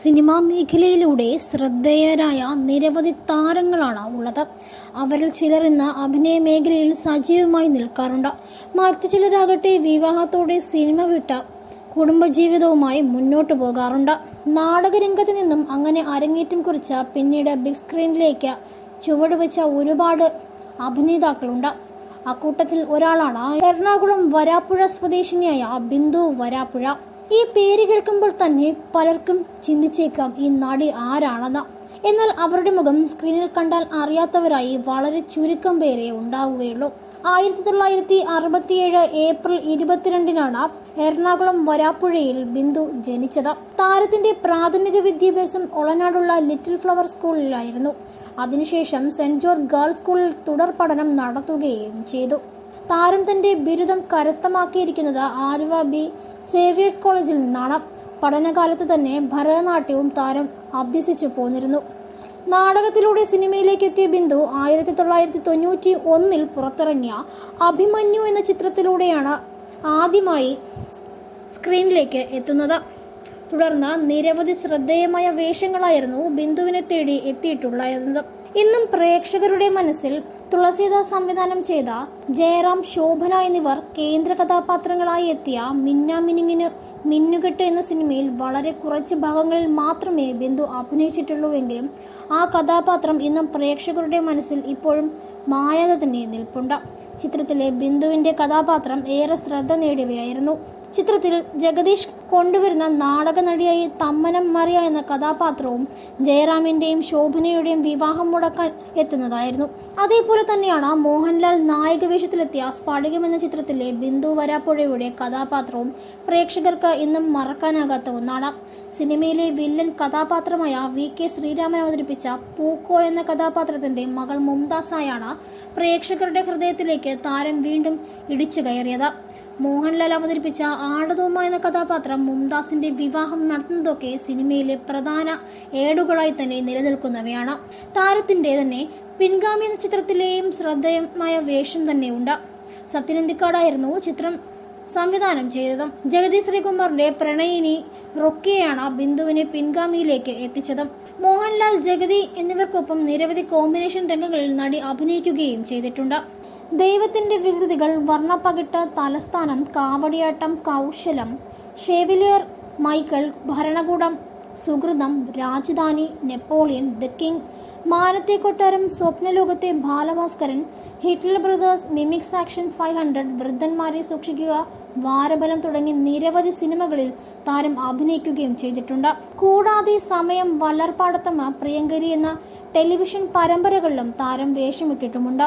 Cinema മേഖലയിലൂടെ ശ്രദ്ധേയരായ നിരവധി താരങ്ങളാണ് ഉള്ളത്. അവരിൽ ചിലർ ഇന്ന് അഭിനയ മേഖലയിൽ സജീവമായി നിൽക്കാറുണ്ട്. മറ്റു ചിലരാകട്ടെ വിവാഹത്തോടെ സിനിമ വിട്ട കുടുംബജീവിതവുമായി മുന്നോട്ട് പോകാറുണ്ട്. നാടകരംഗത്ത് നിന്നും അങ്ങനെ അരങ്ങേറ്റം കുറിച്ച പിന്നീട് ബിഗ് സ്ക്രീനിലേക്ക് ചുവടുവെച്ച ഒരുപാട് അഭിനേതാക്കളുണ്ട്. അക്കൂട്ടത്തിൽ ഒരാളാണ് എറണാകുളം വരാപ്പുഴ സ്വദേശിനിയായ ബിന്ദു വരാപ്പുഴ. ഈ പേര് കേൾക്കുമ്പോൾ തന്നെ പലർക്കും ചിന്തിച്ചേക്കാം ഈ നടി ആരാണെന്ന? എന്നാൽ അവരുടെ മുഖം സ്ക്രീനിൽ കണ്ടാൽ അറിയാത്തവരായി വളരെ ചുരുക്കം പേരെ ഉണ്ടാവുകയുള്ളൂ. ആയിരത്തി തൊള്ളായിരത്തി അറുപത്തിയേഴ് ഏപ്രിൽ ഇരുപത്തിരണ്ടിനാണ് എറണാകുളം വരാപ്പുഴയിൽ ബിന്ദു ജനിച്ചത്. താരത്തിന്റെ പ്രാഥമിക വിദ്യാഭ്യാസം ഒളനാടുള്ള ലിറ്റിൽ ഫ്ലവർ സ്കൂളിലായിരുന്നു. അതിനുശേഷം സെന്റ് ജോർജ് ഗേൾസ് സ്കൂളിൽ തുടർ പഠനം നടത്തുകയും ചെയ്തു. താരം തന്റെ ബിരുദം കരസ്ഥമാക്കിയിരിക്കുന്നത് ആലുവ ബി സേവിയേഴ്സ് കോളേജിൽ നിന്നാണ്. പഠനകാലത്ത് തന്നെ ഭരതനാട്യവും താരം അഭ്യസിച്ചു പോന്നിരുന്നു. നാടകത്തിലൂടെ സിനിമയിലേക്ക് എത്തിയ ബിന്ദു ആയിരത്തി തൊള്ളായിരത്തി തൊണ്ണൂറ്റി ഒന്നിൽ പുറത്തിറങ്ങിയ അഭിമന്യു എന്ന ചിത്രത്തിലൂടെയാണ് ആദ്യമായി സ്ക്രീനിലേക്ക് എത്തുന്നത്. തുടർന്ന് നിരവധി ശ്രദ്ധേയമായ വേഷങ്ങളായിരുന്നു ബിന്ദുവിനെ തേടി എത്തിയിട്ടുള്ളത് ഇന്നും പ്രേക്ഷകരുടെ മനസ്സിൽ തുളസീദാസ് സംവിധാനം ചെയ്ത ജയറാം ശോഭന എന്നിവർ കേന്ദ്ര കഥാപാത്രങ്ങളായി എത്തിയ മിന്ന മിനിങ്ങിന് മിന്നുകെട്ട് എന്ന സിനിമയിൽ വളരെ കുറച്ച് ഭാഗങ്ങളിൽ മാത്രമേ ബിന്ദു അഭിനയിച്ചിട്ടുള്ളൂവെങ്കിലും ആ കഥാപാത്രം ഇന്നും പ്രേക്ഷകരുടെ മനസ്സിൽ ഇപ്പോഴും മായാതെ തന്നെ നിൽപ്പുണ്ട്. ചിത്രത്തിലെ ബിന്ദുവിന്റെ കഥാപാത്രം ഏറെ ശ്രദ്ധ നേടിയവയായിരുന്നു ചിത്രത്തിൽ ജഗദീഷ് കൊണ്ടുവരുന്ന നാടക നടിയായി തമ്മനം മറിയ എന്ന കഥാപാത്രവും ജയറാമിന്റെയും ശോഭനയുടെയും വിവാഹം മുടക്കാൻ എത്തുന്നതായിരുന്നു. അതേപോലെ തന്നെയാണ് മോഹൻലാൽ നായക വേഷത്തിലെത്തിയ സ്ഫടികം എന്ന ചിത്രത്തിലെ ബിന്ദു വരാപ്പുഴയുടെ കഥാപാത്രവും പ്രേക്ഷകർക്ക് ഇന്നും മറക്കാനാകാത്ത ഒന്നാണ്. സിനിമയിലെ വില്ലൻ കഥാപാത്രമായ വി കെ ശ്രീരാമൻ അവതരിപ്പിച്ച പൂക്കോ എന്ന കഥാപാത്രത്തിന്റെ മകൾ മുംതാസായാണ് പ്രേക്ഷകരുടെ ഹൃദയത്തിലേക്ക് താരം വീണ്ടും ഇടിച്ചു കയറിയത്. മോഹൻലാൽ അവതരിപ്പിച്ച ആടതൂമ എന്ന കഥാപാത്രം മുംതാസിന്റെ വിവാഹം നടത്തുന്നതൊക്കെ സിനിമയിലെ പ്രധാന ഏടുകളായി തന്നെ നിലനിൽക്കുന്നവയാണ്. താരത്തിന്റെ തന്നെ പിൻഗാമി എന്ന ചിത്രത്തിലെയും ശ്രദ്ധേയമായ വേഷം തന്നെയുണ്ട്. സത്യനന്ദിക്കാടായിരുന്നു ചിത്രം സംവിധാനം ചെയ്തതും. ജഗതി ശ്രീകുമാറിന്റെ പ്രണയിനി റൊക്കിയാണ് ബിന്ദുവിനെ പിൻഗാമിയിലേക്ക് എത്തിച്ചത്. മോഹൻലാൽ ജഗതി എന്നിവർക്കൊപ്പം നിരവധി കോമ്പിനേഷൻ രംഗങ്ങളിൽ നടി അഭിനയിക്കുകയും ചെയ്തിട്ടുണ്ട്. ദൈവത്തിന്റെ വികൃതികൾ വർണപ്പകിട്ട് തലസ്ഥാനം കാവടിയാട്ടം കൗശലം. ഷേവിലിയർ മൈക്കിൾ ഭരണകൂടം സുഹൃതം രാജധാനി നെപ്പോളിയൻ ദ കിങ്. മാനത്തെ കൊട്ടാരം സ്വപ്നലോകത്തെ Balabhaskaran. Hitler brothers mimics action five hundred വൃദ്ധന്മാരെ സൂക്ഷിക്കുക. വാരബലം തുടങ്ങി നിരവധി സിനിമകളിൽ താരം അഭിനയിക്കുകയും ചെയ്തിട്ടുണ്ട്. കൂടാതെ സമയം വല്ലർപ്പാടത്തമ്മ പ്രിയങ്കരി എന്ന ടെലിവിഷൻ പരമ്പരകളിലും താരം വേഷമിട്ടിട്ടുമുണ്ട്.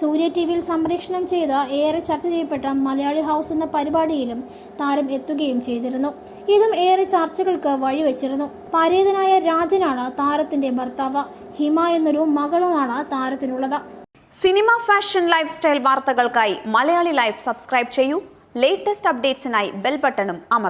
സൂര്യ ടി വിയിൽ സംപ്രേഷണം ചെയ്ത ഏറെ ചർച്ച ചെയ്യപ്പെട്ട മലയാളി ഹൗസ് എന്ന പരിപാടിയിലും താരം എത്തുകയും ചെയ്തിരുന്നു. ഇതും ഏറെ ചർച്ചകൾക്ക് വഴിവെച്ചിരുന്നു. പരേതനായ രാജനാണ് താരത്തിന്റെ ഭർത്താവ്. ഹിമ എന്നൊരു മകളുമാണ് താരത്തിനുള്ളത്. സിനിമ ഫാഷൻ ലൈഫ് സ്റ്റൈൽ വാർത്തകൾക്കായി മലയാളി ലൈഫ് സബ്സ്ക്രൈബ് ചെയ്യൂ. ലേറ്റസ്റ്റ് അപ്ഡേറ്റ്സിനായി ബെൽ ബട്ടണും അമർ